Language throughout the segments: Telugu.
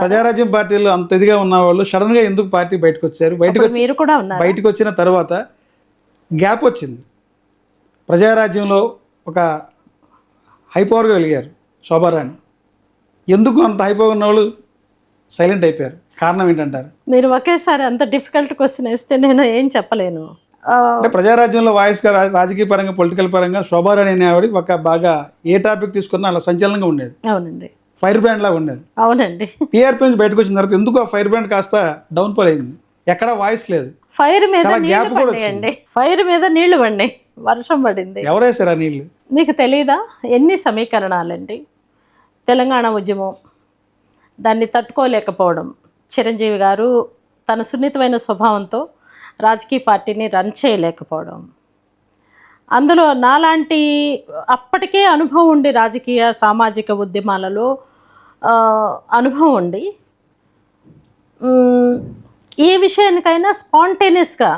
ప్రజారాజ్యం పార్టీలో అంత ఇదిగా ఉన్న వాళ్ళు సడన్గా ఎందుకు పార్టీ బయటకు వచ్చారు బయటకు మీరు కూడా ఉన్నారు? బయటకు వచ్చిన తర్వాత గ్యాప్ వచ్చింది. ప్రజారాజ్యంలో ఒక హైపవర్గా వెలిగారు శోభారాణి. ఎందుకు అంత హైపవర్ ఉన్న వాళ్ళు సైలెంట్ అయిపోయారు? కారణం ఏంటంటారు? మీరు ఒకేసారి అంత డిఫికల్ట్ క్వశ్చన్ వేస్తే నేను ఏం చెప్పలేను. అంటే ప్రజారాజ్యంలో వాయిస్గా రాజకీయ పరంగా పొలిటికల్ పరంగా శోభారాణి అనే ఆవిడ ఒక బాగా ఏ టాపిక్ తీసుకున్నా అలా సంచలనంగా ఉండేది. అవునండి. ఫైర్ బ్రాండ్ లాగా ఉండేది. అవునండి. టీఆర్పీ నుంచి బయటకు వచ్చిన తర్వాత ఎందుకు ఆ ఫైర్ బ్రాండ్ కాస్త డౌన్ ఫాల్ అయింది. ఎక్కడ వాయిస్ లేదు. ఫైర్ మీద నీళ్ళు gap కూడా పడ్డాయండి. ఫైర్ మీద నీళ్ళు పడినాయి వర్షం పడింది. ఎవరేసారు ఆ నీళ్ళు మీకు తెలీదా? ఎన్ని సమీకరణాలండి? తెలంగాణ ఉద్యమం దాన్ని తట్టుకోలేకపోవడం. చిరంజీవి గారు తన సున్నితమైన స్వభావంతో రాజకీయ పార్టీని రన్ చేయలేకపోవడం. అందులో నాలాంటి అప్పటికే అనుభవం ఉండి రాజకీయ సామాజిక ఉద్యమాలలో అనుభవం ఉండి ఏ విషయానికైనా స్పాంటేనియస్గా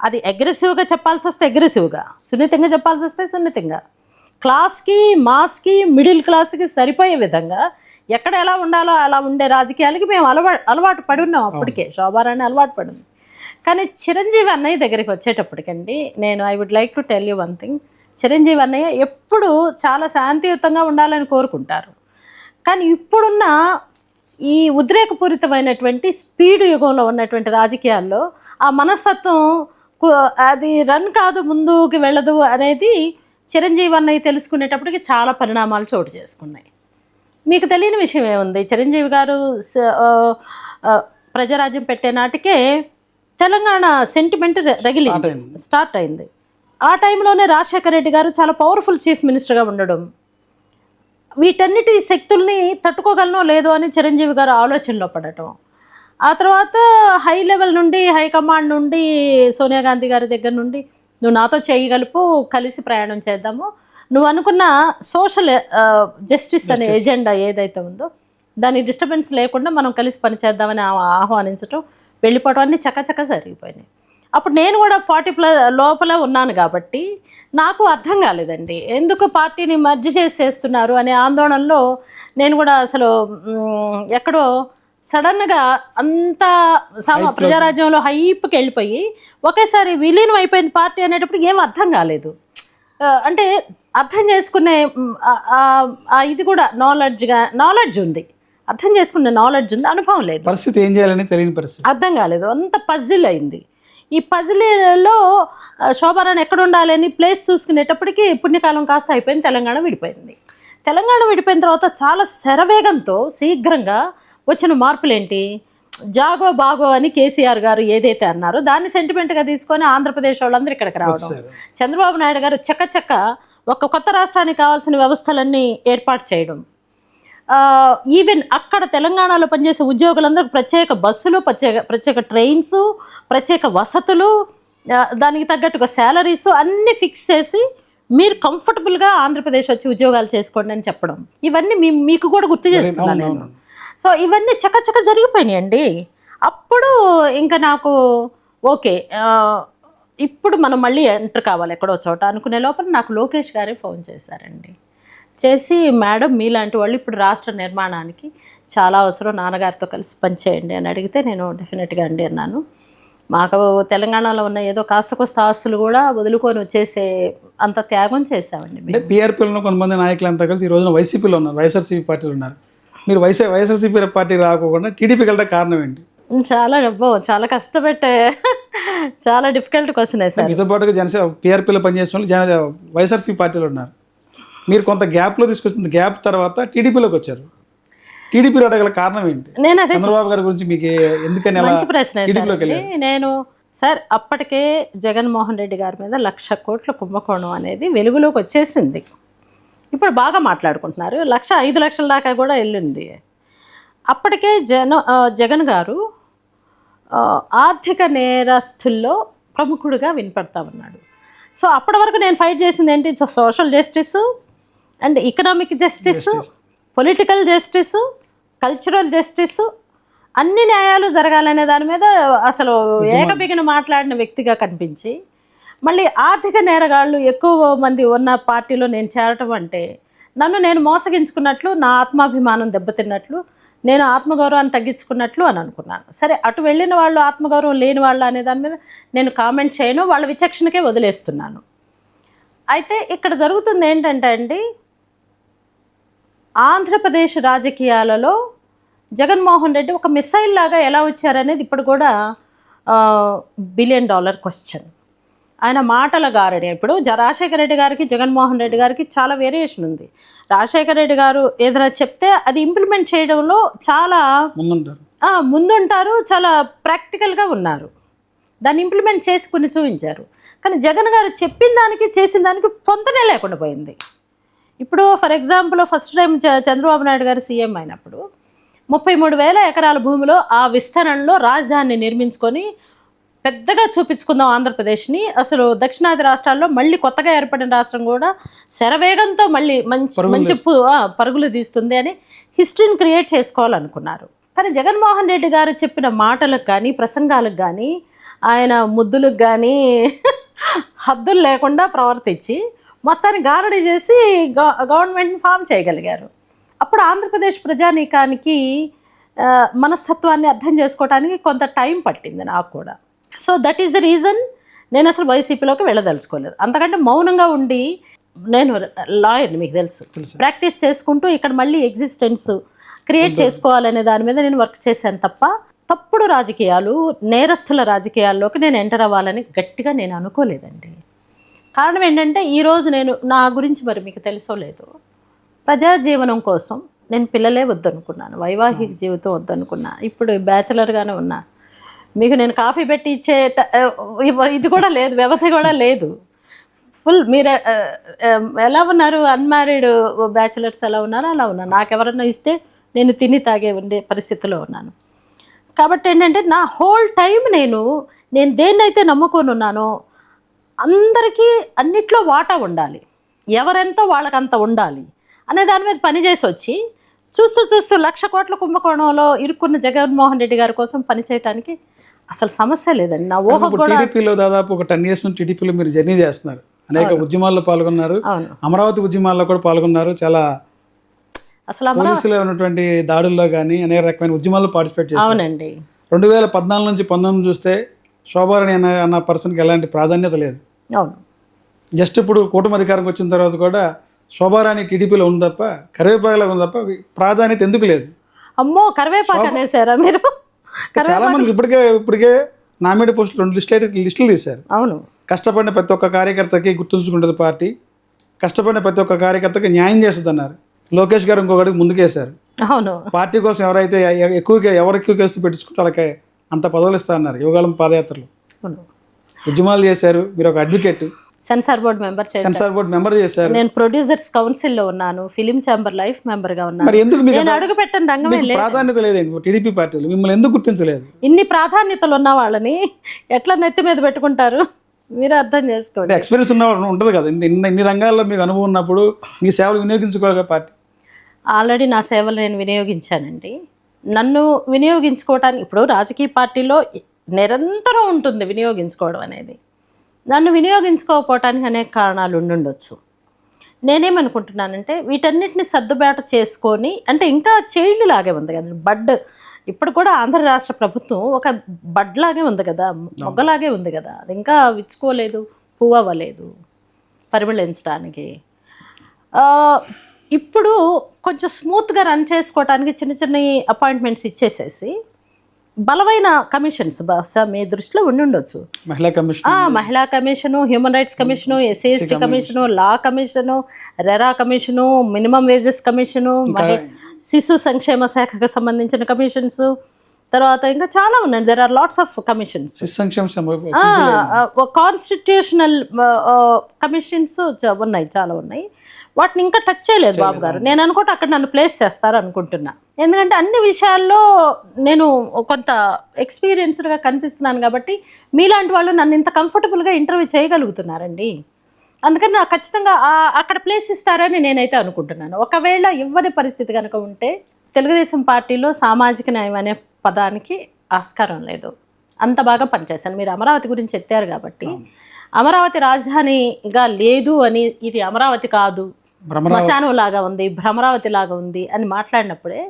అది అగ్రెసివ్గా చెప్పాల్సి వస్తే అగ్రెసివ్గా సున్నితంగా చెప్పాల్సి వస్తే సున్నితంగా క్లాస్కి మాస్కి మిడిల్ క్లాస్కి సరిపోయే విధంగా ఎక్కడ ఎలా ఉండాలో అలా ఉండే రాజకీయాలకి మేము అలవా అలవాటు పడి ఉన్నాం అప్పటికే శోభారాణి అలవాటు పడింది కానీ చిరంజీవి అన్నయ్య దగ్గరికి వచ్చేటప్పటికండి నేను I would like to tell you one thing Chiranjeevi అన్నయ్య ఎప్పుడు చాలా శాంతియుతంగా ఉండాలని కోరుకుంటారు. కానీ ఇప్పుడున్న ఈ ఉద్రేకపూరితమైనటువంటి స్పీడ్ యుగంలో ఉన్నటువంటి రాజకీయాల్లో ఆ మనస్తత్వం అది రన్ కాదు ముందుకు వెళ్ళదు అనేది చిరంజీవి అన్నయ్య తెలుసుకునేటప్పటికి చాలా పరిణామాలు చోటు చేసుకున్నాయి. మీకు తెలియని విషయం ఏముంది? చిరంజీవి గారు స- ప్రజారాజ్యం పెట్టే నాటికే తెలంగాణ సెంటిమెంట్ రగిలి. స్టార్ట్ అయింది. ఆ టైంలోనే రాజశేఖర రెడ్డి గారు చాలా పవర్ఫుల్ చీఫ్ మినిస్టర్గా ఉండడం. వీటన్నిటి శక్తుల్ని తట్టుకోగలనో లేదో అని చిరంజీవి గారు ఆలోచనలో పడటం. ఆ తర్వాత హై లెవెల్ నుండి హైకమాండ్ నుండి సోనియా గాంధీ గారి దగ్గర నుండి నువ్వు నాతో చేయగలుపు కలిసి ప్రయాణం చేద్దాము. నువ్వు అనుకున్న సోషల్ జస్టిస్ అనే ఎజెండా ఏదైతే ఉందో దానికి డిస్టర్బెన్స్ లేకుండా మనం కలిసి పనిచేద్దామని ఆహ్వానించటం వెళ్ళిపోవడం అన్నీ చకచక జరిగిపోయినాయి. అప్పుడు నేను కూడా ఫార్టీ ప్లస్ లోపల ఉన్నాను కాబట్టి నాకు అర్థం కాలేదండి. ఎందుకు పార్టీని మర్జ్ చేసేస్తున్నారు అనే ఆందోళనలో నేను కూడా అసలు ఎక్కడో సడన్గా అంత సామ ప్రజారాజ్యంలో హైప్కి వెళ్ళిపోయి ఒకేసారి విలీనం అయిపోయింది పార్టీ అనేటప్పుడు ఏం అర్థం కాలేదు. అంటే అర్థం చేసుకునే ఇది కూడా నాలెడ్జ్గా నాలెడ్జ్ ఉంది. అర్థం చేసుకునే నాలెడ్జ్ ఉంది అనుభవం లేదు. పరిస్థితి ఏం చేయాలని తెలియని పరిస్థితి. అర్థం కాలేదు. అంత పజిల్ అయింది. ఈ పజిల్లో శోభారాణి ఎక్కడ ఉండాలి అని ప్లేస్ చూసుకునేటప్పటికి పుణ్యకాలం కాస్త అయిపోయింది తెలంగాణ విడిపోయింది. తెలంగాణ విడిపోయిన తర్వాత చాలా శరవేగంతో శీఘ్రంగా వచ్చిన మార్పులు ఏంటి జాగో బాగో అని కేసీఆర్ గారు ఏదైతే అన్నారో దాన్ని సెంటిమెంట్గా తీసుకొని ఆంధ్రప్రదేశ్ వాళ్ళందరూ ఇక్కడికి రావడం. చంద్రబాబు నాయుడు గారు చక్కచక్క ఒక కొత్త రాష్ట్రానికి కావాల్సిన వ్యవస్థలన్నీ ఏర్పాటు చేయడం. ఈవెన్ అక్కడ తెలంగాణలో పనిచేసే ఉద్యోగులందరికీ ప్రత్యేక బస్సులు ప్రత్యేక ప్రత్యేక ట్రైన్స్ ప్రత్యేక వసతులు దానికి తగ్గట్టుగా శాలరీస్ అన్నీ ఫిక్స్ చేసి మీరు కంఫర్టబుల్గా ఆంధ్రప్రదేశ్ వచ్చి ఉద్యోగాలు చేసుకోండి అని చెప్పడం. ఇవన్నీ మీ మీకు కూడా గుర్తు చేస్తున్నాను నేను. సో ఇవన్నీ చకచక జరిగిపోయినాయండి. అప్పుడు ఇంకా నాకు ఓకే ఇప్పుడు మనం మళ్ళీ ఎంటర్ కావాలి ఎక్కడో చోట అనుకునే లోపల నాకు లోకేష్ గారే ఫోన్ చేశారండి. చేసి మేడం మీలాంటి వాళ్ళు ఇప్పుడు రాష్ట్ర నిర్మాణానికి చాలా అవసరం నాన్నగారితో కలిసి పనిచేయండి అని అడిగితే నేను డెఫినెట్గా అండి అన్నాను. మాకు తెలంగాణలో ఉన్న ఏదో కాస్త కోస్త ఆస్తులు కూడా వదులుకొని వచ్చేసే అంత త్యాగం చేసామండి. అంటే పీఆర్పీలో కొంతమంది నాయకులు అంతా కలిసి ఈ రోజున వైసీపీలో ఉన్నారు వైఎస్ఆర్సీపీ పార్టీలో ఉన్నారు. మీరు వైఎస్ఆర్ వైఎస్ఆర్సీపీ పార్టీ రాకోకుండా టీడీపీకి వెళ్ళడం కారణం ఏంటి? చాలా అబ్బో చాలా కష్టపెట్టే చాలా డిఫికల్ట్ క్వశ్చన్ సార్. మీతో పాటుగా జనసేన పీఆర్పీలో పనిచేసిన వాళ్ళు జన వైఎస్ఆర్సీపీ పార్టీలో ఉన్నారు. మీరు కొంత గ్యాప్లో తీసుకొచ్చిన గ్యాప్ తర్వాత టీడీపీలోకి వచ్చారు. టీడీపీలో అడగల కారణం ఏంటి? నేను అదే చంద్రబాబు గారి గురించి మీకు ఎందుకని మంచి ప్రశ్న. నేను సార్ అప్పటికే జగన్మోహన్ రెడ్డి గారి మీద లక్ష కోట్ల కుంభకోణం అనేది వెలుగులోకి వచ్చేసింది. ఇప్పుడు బాగా మాట్లాడుకుంటున్నారు. లక్ష ఐదు లక్షల దాకా కూడా వెళ్ళింది. అప్పటికే జన జగన్ గారు ఆర్థిక నేరస్తుల్లో ప్రముఖుడిగా వినపడతా ఉన్నాడు. సో అప్పటి వరకు నేను ఫైట్ చేసింది ఏంటి? Social justice and economic justice political justice cultural justice అన్ని న్యాయాలు జరగాలనే దాని మీద అసలు ఏకబిగిన మాట్లాడిన వ్యక్తిగా కనిపించి మళ్ళీ ఆర్థిక నేరగాళ్ళు ఎక్కువ మంది ఉన్న పార్టీలో నేను చేరటం అంటే నన్ను నేను మోసగించుకున్నట్లు నా ఆత్మాభిమానం దెబ్బతిన్నట్లు నేను ఆత్మగౌరవాన్ని తగ్గించుకున్నట్లు అని అనుకున్నాను. సరే అటు వెళ్ళిన వాళ్ళు ఆత్మగౌరవం లేని వాళ్ళు అనే దాని మీద నేను కామెంట్ చేయను వాళ్ళ విచక్షణకే వదిలేస్తున్నాను. అయితే ఇక్కడ జరుగుతుంది ఏంటంటే అండి ఆంధ్రప్రదేశ్ రాజకీయాలలో జగన్మోహన్ రెడ్డి ఒక మిసైల్ లాగా ఎలా వచ్చారనేది ఇప్పుడు కూడా బిలియన్ డాలర్ క్వశ్చన్. ఆయన మాటల గారడి ఇప్పుడు జ రాజశేఖర రెడ్డి గారికి జగన్మోహన్ రెడ్డి గారికి చాలా వేరియేషన్ ఉంది. రాజశేఖర రెడ్డి గారు ఏదైనా చెప్తే అది ఇంప్లిమెంట్ చేయడంలో చాలా ముందుంటారు చాలా ప్రాక్టికల్గా ఉన్నారు. దాన్ని ఇంప్లిమెంట్ చేసి కొన్ని చూపించారు. కానీ జగన్ గారు చెప్పిన దానికి చేసిన దానికి పొంతనే లేకుండా పోయింది. ఇప్పుడు ఫర్ ఎగ్జాంపుల్ ఫస్ట్ టైం చ- చంద్రబాబు నాయుడు గారు సీఎం అయినప్పుడు ముప్పై మూడు వేల ఎకరాల భూమిలో ఆ విస్తరణలో రాజధానిని నిర్మించుకొని పెద్దగా చూపించుకుందాం ఆంధ్రప్రదేశ్ని. అసలు దక్షిణాది రాష్ట్రాల్లో మళ్ళీ కొత్తగా ఏర్పడిన రాష్ట్రం కూడా శరవేగంతో మళ్ళీ మంచి మంచి పరుగులు తీస్తుంది అని హిస్టరీని క్రియేట్ చేసుకోవాలనుకున్నారు. కానీ జగన్మోహన్ రెడ్డి గారు చెప్పిన మాటలకు కానీ ప్రసంగాలకు కానీ ఆయన ముద్దులకు కానీ హద్దులు లేకుండా ప్రవర్తించి మొత్తాన్ని గారడి చేసి గవ గవర్నమెంట్ని ఫామ్ చేయగలిగారు. అప్పుడు ఆంధ్రప్రదేశ్ ప్రజానీకానికి మనస్తత్వాన్ని అర్థం చేసుకోవడానికి కొంత టైం పట్టింది నాకు కూడా. So that is the reason నేను అసలు వైసీపీలోకి వెళ్ళదలుచుకోలేదు. అంతకంటే మౌనంగా ఉండి నేను లాయర్ని మీకు తెలుసు. ప్రాక్టీస్ చేసుకుంటూ ఇక్కడ మళ్ళీ ఎగ్జిస్టెన్స్ క్రియేట్ చేసుకోవాలనే దాని మీద నేను వర్క్ చేశాను తప్ప తప్పుడు రాజకీయాలు నేరస్తుల రాజకీయాల్లోకి నేను ఎంటర్ అవ్వాలని గట్టిగా నేను అనుకోలేదండి. కారణం ఏంటంటే ఈరోజు నేను నా గురించి మరి మీకు తెలుసో లేదు ప్రజా జీవనం కోసం నేను పిల్లలే వద్దనుకున్నాను వైవాహిక జీవితం వద్దనుకున్నా. ఇప్పుడు బ్యాచిలర్గానే ఉన్నా. మీకు నేను కాఫీ పెట్టి ఇచ్చే ఇది కూడా లేదు వ్యవధి కూడా లేదు. ఫుల్ మీరు ఎలా ఉన్నారు? అన్మ్యారీడ్ బ్యాచిలర్స్ ఎలా ఉన్నారో? అలా ఉన్నారు నాకు ఎవరన్నా ఇస్తే నేను తిని తాగే ఉండే పరిస్థితిలో ఉన్నాను. కాబట్టి ఏంటంటే నా హోల్ టైం నేను నేను దేన్నైతే నమ్ముకొని ఉన్నానో అందరికీ అన్నిట్లో వాటా ఉండాలి. ఎవరెంతో వాళ్ళకంత ఉండాలి అనే దాని మీద పనిచేసి వచ్చి చూస్తూ చూస్తూ లక్ష కోట్ల కుంభకోణంలో ఇరుక్కున్న జగన్మోహన్ రెడ్డి గారి కోసం పనిచేయటానికి అసలు సమస్య లేదండి. నా ఊహ టీడీపీలో దాదాపు ఒక టెన్ ఇయర్స్ నుంచి టీడీపీలో మీరు జర్నీ చేస్తున్నారు. అనేక ఉద్యమాల్లో పాల్గొన్నారు. అమరావతి ఉద్యమాల్లో కూడా పాల్గొన్నారు. చాలా అసలు పోలీసులో ఉన్నటువంటి దాడుల్లో కానీ అనేక రకమైన ఉద్యమాల్లో పార్టిసిపేట్ చేశారు. అవునండి. రెండు వేల పద్నాలుగు నుంచి పంతొమ్మిది చూస్తే శోభారాణి అన్న అన్న పర్సన్కి ఎలాంటి ప్రాధాన్యత లేదు. అవును. జస్ట్ ఇప్పుడు కూటమి అధికారంకి వచ్చిన తర్వాత కూడా శోభారాణి టీడీపీలో ఉంది తప్ప కరివేపాకులో ఉంది తప్ప ప్రాధాన్యత ఎందుకు లేదు? అమ్మో కరివేపాకు అనేసారా మీరు? చాలా మందికి ఇప్పటికే ఇప్పటికే నామినేట్ పోస్టులు రెండు లిస్ట్ అయితే లిస్టులు తీశారు. అవును. కష్టపడిన ప్రతి ఒక్క కార్యకర్తకి గుర్తుంచుకుంటుంది పార్టీ. కష్టపడిన ప్రతి ఒక్క కార్యకర్తకి న్యాయం చేస్తుంది అన్నారు లోకేష్ గారు ఇంకొకటికి ముందుకేశారు. అవును. పార్టీ కోసం ఎవరైతే ఎ- ఎక్కువ ఎవరు ఎక్కువ కేసులు పెట్టించుకుంటే వాళ్ళకి అంత పదవులు ఇస్తా అన్నారు యువగాళం పాదయాత్రలు. అవును. ఉద్యమాలు చేశారు. మీరు ఒక advocate. Censor board member censor board member చేశారు. నేను ప్రొడ్యూసర్స్ కౌన్సిల్లో ఉన్నాను. ఫిలిం ఛాంబర్ లైఫ్ మెంబర్గా ఉన్నాను. మరి ఎందుకు నేను అడుగు రంగమే లేదు. ప్రాధాన్యత లేదండి. టీడీపీ పార్టీలు మిమ్మల్ని ఎందుకు గుర్తించలేదు? ఇన్ని ప్రాధాన్యతలు ఉన్న వాళ్ళని ఎట్లా నెత్తి మీద పెట్టుకుంటారు? మీరు అర్థం చేసుకోండి. ఎక్స్పీరియన్స్ ఉన్నవాడు ఉంటుంది కదా. ఇన్ని ఇన్ని- ఇన్ని రంగాల్లో మీకు అనుభవం ఉన్నప్పుడు మీ సేవలు వినియోగించుకోవాలి పార్టీ. ఆల్రెడీ నా సేవలు నేను వినియోగించానండి. నన్ను వినియోగించుకోవటానికి ఇప్పుడు రాజకీయ పార్టీలో నిరంతరం ఉంటుంది వినియోగించుకోవడం అనేది. నన్ను వినియోగించుకోకపోవటానికి అనేక కారణాలు ఉండుండొచ్చు. నేనేమనుకుంటున్నానంటే వీటన్నిటిని సర్దుబాటు చేసుకొని అంటే ఇంకా చైల్డ్ లాగే ఉంది కదా బడ్ ఇప్పుడు కూడా ఆంధ్ర రాష్ట్ర ప్రభుత్వం ఒక బడ్ లాగే ఉంది కదా మొగ్గలాగే ఉంది కదా అది ఇంకా విచ్చుకోలేదు పువ్వు అవ్వలేదు పరిమళించడానికి. ఇప్పుడు కొంచెం స్మూత్గా రన్ చేసుకోవడానికి చిన్న చిన్న అపాయింట్మెంట్స్ ఇచ్చేసేసి బలమైన కమిషన్స్ బహుశా మీ దృష్టిలో ఉండి ఉండొచ్చు. మహిళా కమిషన్ ఆ, మహిళా commission human rights commission SC ST commission. Law commission RERA commission minimum wages commission శిశు సంక్షేమ శాఖకు సంబంధించిన కమిషన్స్. తర్వాత ఇంకా చాలా ఉన్నాయి. There are lots of commissions constitutional commissions ఉన్నాయి చాలా ఉన్నాయి. వాటిని ఇంకా టచ్ చేయలేదు బాబు గారు నేను అనుకుంటే అక్కడ నన్ను ప్లేస్ చేస్తారు అనుకుంటున్నా ఎందుకంటే అన్ని విషయాల్లో నేను కొంత ఎక్స్పీరియన్స్డ్గా కనిపిస్తున్నాను కాబట్టి మీలాంటి వాళ్ళు నన్ను ఇంత కంఫర్టబుల్గా ఇంటర్వ్యూ చేయగలుగుతున్నారండి. అందుకని నాకు ఖచ్చితంగా అక్కడ ప్లేస్ ఇస్తారని నేనైతే అనుకుంటున్నాను. ఒకవేళ ఇవ్వని పరిస్థితి కనుక ఉంటే తెలుగుదేశం పార్టీలో సామాజిక న్యాయం అనే పదానికి ఆస్కారం లేదు. అంత బాగా పనిచేశాను. మీరు అమరావతి గురించి ఎత్తారు కాబట్టి. అమరావతి రాజధానిగా లేదు అని ఇది అమరావతి కాదు. శ్మశానం లాగా ఉంది భ్రమరావతి లాగా ఉంది అని మాట్లాడినప్పుడే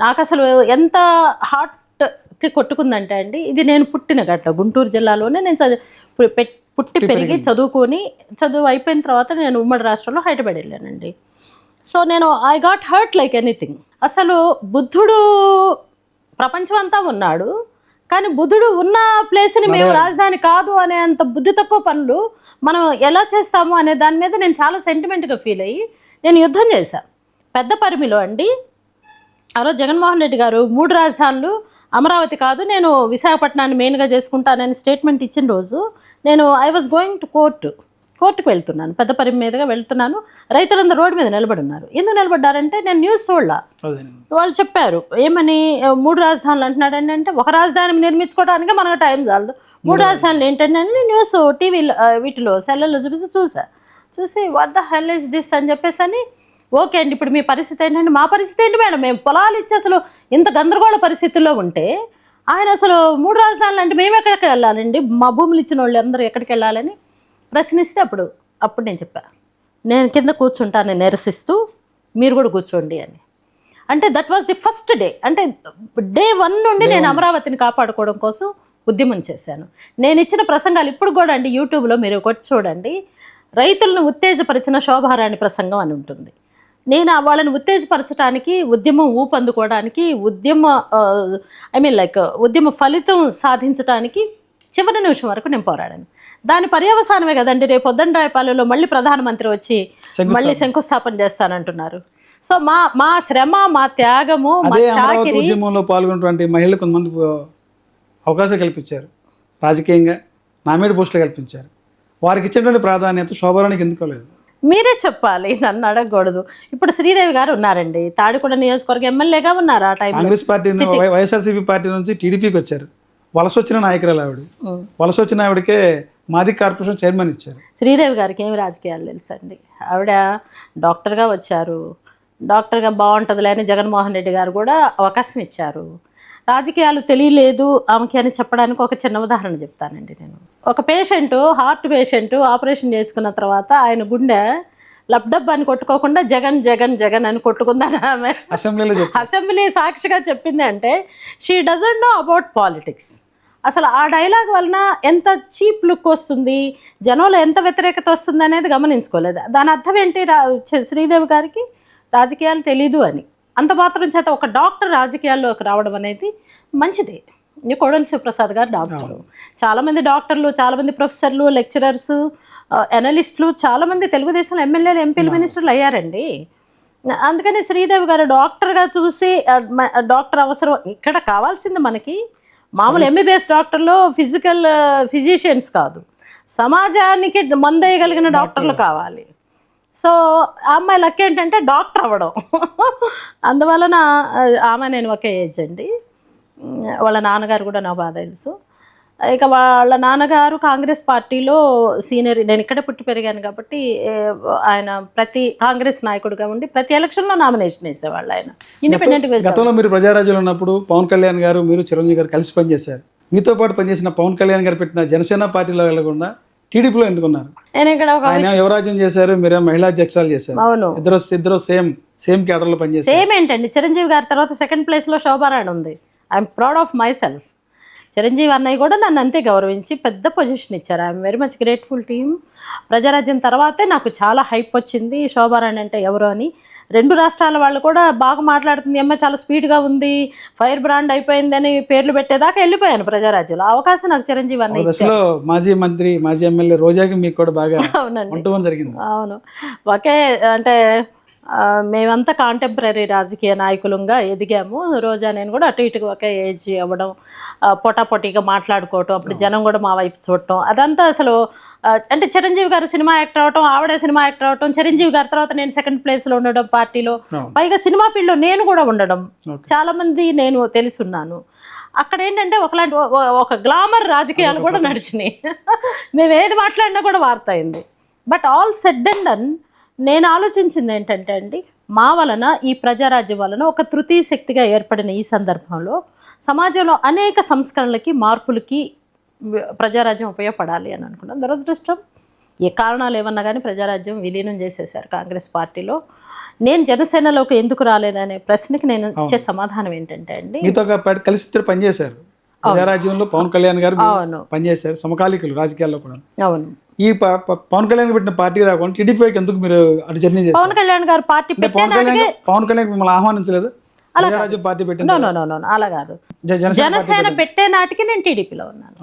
నాకు అసలు ఎంత హార్ట్కి కొట్టుకుందంటే అండి ఇది నేను పుట్టిన గట్ట గుంటూరు జిల్లాలోనే నేను చదువు పుట్టి పెరిగి చదువుకొని చదువు అయిపోయిన తర్వాత నేను ఉమ్మడి రాష్ట్రంలో హైదరాబాద్ వెళ్ళానండి. సో నేను I got hurt like anything అసలు బుద్ధుడు ప్రపంచం అంతా ఉన్నాడు కానీ బుద్ధుడు ఉన్న ప్లేస్ని మేము రాజధాని కాదు అనే అంత బుద్ధి తక్కువ పనులు మనం ఎలా చేస్తాము అనే దాని మీద నేను చాలా సెంటిమెంట్గా ఫీల్ అయ్యి నేను యుద్ధం చేశాను పెద్ద పరిమిలో అండి ఆ రోజు జగన్మోహన్ రెడ్డి గారు మూడు రాజధానులు అమరావతి కాదు నేను విశాఖపట్నాన్ని మెయిన్గా చేసుకుంటానని స్టేట్మెంట్ ఇచ్చిన రోజు నేను I was going to court కోర్టుకు వెళ్తున్నాను పెద్ద పరి మీదుగా వెళ్తున్నాను. రైతులందరూ రోడ్డు మీద నిలబడి ఉన్నారు. ఎందుకు నిలబడ్డారంటే నేను న్యూస్ చూడలా. వాళ్ళు చెప్పారు ఏమని "ఏ, మూడు రాజధానులు అంటున్నాడండి అంటే ఒక రాజధాని నిర్మించుకోవడానికి మనకు టైం చాలదు. మూడు రాజధానులు ఏంటంటే అని న్యూస్ టీవీలో వీటిలో సెల్లల్లో చూపిస్తే చూసా. చూసి what the hell is this అని చెప్పేసి అని ఓకే అండి ఇప్పుడు మీ పరిస్థితి ఏంటంటే మా పరిస్థితి ఏంటి మేడం? మేము పొలాలు ఇచ్చి అసలు ఇంత గందరగోళ పరిస్థితుల్లో ఉంటే ఆయన అసలు మూడు రాజధానులు అంటే మేము ఎక్కడికి వెళ్ళాలండి? మా భూములు ఇచ్చిన వాళ్ళు అందరూ ఎక్కడికి వెళ్ళాలని ప్రశ్నిస్తే అప్పుడు అప్పుడు నేను చెప్పా. నేను కింద కూర్చుంటాను నిరసిస్తూ మీరు కూడా కూర్చోండి అని. అంటే that was the first day అంటే డే వన్ నుండి నేను అమరావతిని కాపాడుకోవడం కోసం ఉద్యమం చేశాను. నేను ఇచ్చిన ప్రసంగాలు ఇప్పుడు కూడా అండి యూట్యూబ్లో మీరు ఒకటి చూడండి. రైతులను ఉత్తేజపరిచిన శోభారాణి ప్రసంగం అని ఉంటుంది. నేను వాళ్ళని ఉత్తేజపరచడానికి ఉద్యమం ఊపందుకోవడానికి ఉద్యమ ఐ మీన్ లైక్ ఉద్యమ ఫలితం సాధించడానికి చివరి నిమిషం వరకు నేను పోరాడాను. దాని పర్యవసానమే కదండి రేపు పొద్దుండాయపాలెంలో మళ్ళీ ప్రధానమంత్రి వచ్చి మళ్ళీ శంకుస్థాపన చేస్తానంటున్నారు. సో మా మా శ్రమ మా త్యాగము ఉద్యమంలో పాల్గొన్నటువంటి మహిళలు కొంతమంది అవకాశం కల్పించారు. రాజకీయంగా నామేడు పోస్టులు కల్పించారు. వారికి ఇచ్చినటువంటి ప్రాధాన్యత శోభరానికి ఎందుకో లేదు. మీరే చెప్పాలి నన్ను అడగకూడదు. ఇప్పుడు శ్రీదేవి గారు ఉన్నారండి. తాడికొండ నియోజకవర్గ ఎమ్మెల్యేగా ఉన్నారు ఆ టైంలో కాంగ్రెస్ పార్టీ వైఎస్ఆర్సీపీ పార్టీ నుంచి టీడీపీకి వచ్చారు. వలస వచ్చిన నాయకురాలు ఆవిడ. వలస వచ్చిన ఆవిడకే మాది కార్పొరేషన్ చైర్మన్ ఇచ్చారు. శ్రీదేవి గారికి ఏమి రాజకీయాలు తెలుసండి? ఆవిడ డాక్టర్గా వచ్చారు. డాక్టర్గా బాగుంటుందిలే అని జగన్మోహన్ రెడ్డి గారు కూడా అవకాశం ఇచ్చారు. రాజకీయాలు తెలియలేదు ఆమెకి అని చెప్పడానికి ఒక చిన్న ఉదాహరణ చెప్తానండి నేను. ఒక పేషెంట్ హార్ట్ పేషెంట్ ఆపరేషన్ చేసుకున్న తర్వాత ఆయన గుండె లబ్డబ్ అని కొట్టుకోకుండా జగన్ జగన్ జగన్ అని కొట్టుకుందని ఆమె. అసెంబ్లీలో అసెంబ్లీ సాక్షిగా చెప్పింది అంటే she doesn't know about politics. అసలు ఆ డైలాగ్ వలన ఎంత చీప్ లుక్ వస్తుంది జనంలో ఎంత వ్యతిరేకత వస్తుంది అనేది గమనించుకోలేదు. దాని అర్థం ఏంటి రా శ్రీదేవి గారికి? రాజకీయాలు తెలీదు అని. అంత మాత్రం చేత ఒక డాక్టర్ రాజకీయాల్లోకి రావడం అనేది మంచిది. కోడలి శివప్రసాద్ గారు డాక్టరు. చాలామంది డాక్టర్లు చాలామంది ప్రొఫెసర్లు లెక్చరర్స్ ఎనలిస్టులు చాలామంది తెలుగుదేశంలో ఎమ్మెల్యేలు ఎంపీలు మినిస్టర్లు అయ్యారండి. అందుకని శ్రీదేవి గారు డాక్టర్గా చూసి డాక్టర్ అవసరం ఇక్కడ కావాల్సింది మనకి మామూలు ఎంబీబీఎస్ డాక్టర్లు ఫిజికల్ ఫిజిషియన్స్ కాదు. సమాజానికి మందేయగలిగిన డాక్టర్లు కావాలి. సో ఆ అమ్మాయి లక్ ఏంటంటే డాక్టర్ అవ్వడం. అందువలన ఆమె నేను ఒకే ఏజ్ అండి. వాళ్ళ నాన్నగారు కూడా నా బాధ తెలుసు. ఇక వాళ్ళ నాన్నగారు కాంగ్రెస్ పార్టీలో సీనియర్ నేను ఇక్కడే పుట్టి పెరిగాను కాబట్టి ఆయన ప్రతి కాంగ్రెస్ నాయకుడిగా ఉండి ప్రతి ఎలక్షన్లో నామినేషన్ వేసేవాళ్ళు ఆయన. ఇండిపెండెంట్గా గతంలో మీరు ప్రజారాజ్యంలో ఉన్నప్పుడు పవన్ కళ్యాణ్ గారు మీరు చిరంజీవి గారు కలిసి పనిచేశారు. మీతో పాటు పనిచేసిన పవన్ కళ్యాణ్ గారు పెట్టిన జనసేన పార్టీలో వెళ్ళకుండా టీడీపీలో ఎందుకున్నారు? నేను ఇక్కడ ఒక ఆయన యువరాజ్యం చేశారు మీరేమో మహిళా అధ్యక్షురాలు చేశారు. అవును. ఇద్దరు ఇద్దరు సేమ్ సేమ్ క్యాడర్లో పనిచేశారు. సేమ్ ఏంటండి? చిరంజీవి గారి తర్వాత సెకండ్ ప్లేస్లో శోభారాణి ఉంది. I'm proud of myself. Chiranjeevi అన్నయ్య కూడా నన్ను అంతే గౌరవించి పెద్ద పొజిషన్ ఇచ్చారు. I'm very much grateful team Prajarajyam తర్వాతే నాకు చాలా హైప్ వచ్చింది. శోభారాణి అంటే ఎవరు అని. రెండు రాష్ట్రాల వాళ్ళు కూడా బాగా మాట్లాడుతుంది. అమ్మ చాలా స్పీడ్గా ఉంది. ఫైర్ బ్రాండ్ అయిపోయిందని పేర్లు పెట్టేదాకా వెళ్ళిపోయాను ప్రజారాజ్యంలో. అవకాశం నాకు చిరంజీవి అన్నయ్య మాజీ మంత్రి మాజీ ఎమ్మెల్యే రోజాకి మీకు కూడా బాగా అవునండి. జరిగింది. అవును. ఒకే అంటే మేమంతా కాంటెంపరీ రాజకీయ నాయకులంగా ఎదిగాము. రోజా నేను కూడా అటు ఇటుగా ఒకే ఏజ్ అవ్వడం పొటాపొటీగా మాట్లాడుకోవటం అప్పుడు జనం కూడా మా వైపు చూడటం అదంతా అసలు అంటే చిరంజీవి గారు సినిమా యాక్టర్ అవటం ఆవిడ సినిమా యాక్టర్ అవటం చిరంజీవి గారి తర్వాత నేను సెకండ్ ప్లేస్లో ఉండడం పార్టీలో. పైగా సినిమా ఫీల్డ్లో నేను కూడా ఉండడం Okay. చాలా మంది నేను తెలుసున్నాను. అక్కడ ఏంటంటే ఒకలాంటి ఒక గ్లామర్ రాజకీయాలు కూడా నడిచినాయి. మేము ఏది మాట్లాడినా కూడా వార్త అయింది. But all said and done నేను ఆలోచించింది ఏంటంటే అండి మా వలన ఈ ప్రజారాజ్యం వలన ఒక తృతీయ శక్తిగా ఏర్పడిన ఈ సందర్భంలో సమాజంలో అనేక సంస్కరణలకి మార్పులకి ప్రజారాజ్యం ఉపయోగపడాలి అని అనుకున్నాను దురదృష్టం ఏ కారణాలు ఏమన్నా కానీ ప్రజారాజ్యం విలీనం చేసేసారు కాంగ్రెస్ పార్టీలో. నేను జనసేనలోకి ఎందుకు రాలేదనే ప్రశ్నకి నేను ఇచ్చే సమాధానం ఏంటంటే అండి మీతో కలిసి ఇద్దరు పనిచేశారు. ప్రజారాజ్యంలో పవన్ కళ్యాణ్ గారు పనిచేశారు. సమకాలీకులు రాజకీయాల్లో కూడా అవును. ఈ పవన్ కళ్యాణ్ పెట్టిన పార్టీ రాకుండా టీడీపీకి ఎందుకు మీరు అటు జర్నీ చేశారు పవన్ కళ్యాణ్ గారు పార్టీ పవన్ కళ్యాణ్ పవన్ కళ్యాణ్ మిమ్మల్ని ఆహ్వానించలేదు? పార్టీ పెట్టింది అలా కాదు. జనసేన పెట్టే నాటికి నేను టీడీపీలో ఉన్నాను.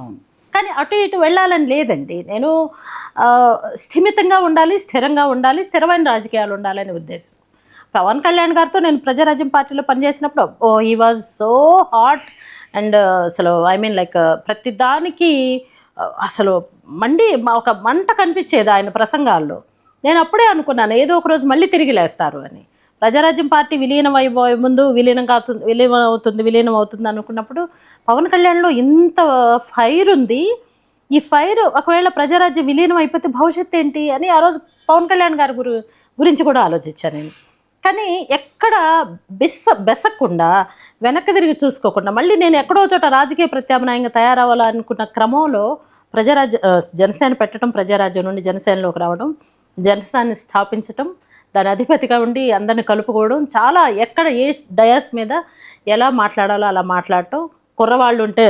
కానీ అటు ఇటు వెళ్ళాలని లేదండి. నేను స్థిమితంగా ఉండాలి స్థిరంగా ఉండాలి స్థిరమైన రాజకీయాలు ఉండాలనే ఉద్దేశం. పవన్ కళ్యాణ్ గారితో నేను ప్రజారాజ్యం పార్టీలో పనిచేసినప్పుడు ఓ he was so hot and అసలు ఐ మీన్ లైక్ ప్రతి దానికి ఆ, అసలు మండి మా- ఒక మంట కనిపించేది ఆయన ప్రసంగాల్లో. నేను అప్పుడే అనుకున్నాను ఏదో ఒకరోజు మళ్ళీ తిరిగి లేస్తారు అని. ప్రజారాజ్యం పార్టీ విలీనం అయిపోయే ముందు విలీనం కాతుంది విలీనం అవుతుంది విలీనం అవుతుంది అనుకున్నప్పుడు పవన్ కళ్యాణ్లో ఇంత ఫైర్ ఉంది. ఈ ఫైర్ ఒకవేళ ప్రజారాజ్యం విలీనం అయిపోతే భవిష్యత్తు ఏంటి అని ఆ రోజు పవన్ కళ్యాణ్ గారి గురి గురించి కూడా ఆలోచించాను నేను. కానీ ఎక్కడ బెస్స బెసకుండా వెనక్కి తిరిగి చూసుకోకుండా మళ్ళీ నేను ఎక్కడో చోట రాజకీయ ప్రత్యామ్నాయంగా తయారవ్వాలనుకున్న క్రమంలో ప్రజారాజ్య జనసేన పెట్టడం ప్రజారాజ్యం నుండి జనసేనలోకి రావడం జనసేనని స్థాపించటం దాని అధిపతిగా ఉండి అందరిని కలుపుకోవడం చాలా ఎక్కడ ఏ డయాస్ మీద ఎలా మాట్లాడాలో అలా మాట్లాడటం కుర్రవాళ్ళు ఉంటే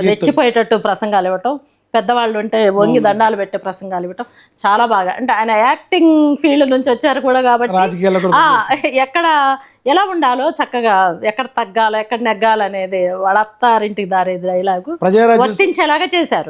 రెచ్చిపోయేటట్టు ప్రసంగాలు ఇవ్వటం పెద్దవాళ్ళు ఉంటే వంగి దండాలు పెట్టే ప్రసంగాలు ఇవ్వటం చాలా బాగా. అంటే ఆయన యాక్టింగ్ ఫీల్డ్ నుంచి వచ్చారు కూడా కాబట్టి ఎక్కడ ఎలా ఉండాలో చక్కగా ఎక్కడ తగ్గాలో ఎక్కడ నెగ్గాలనేది వాళ్ళ అత్తారింటికి దారి డైలాగు వర్తించేలాగా చేశారు.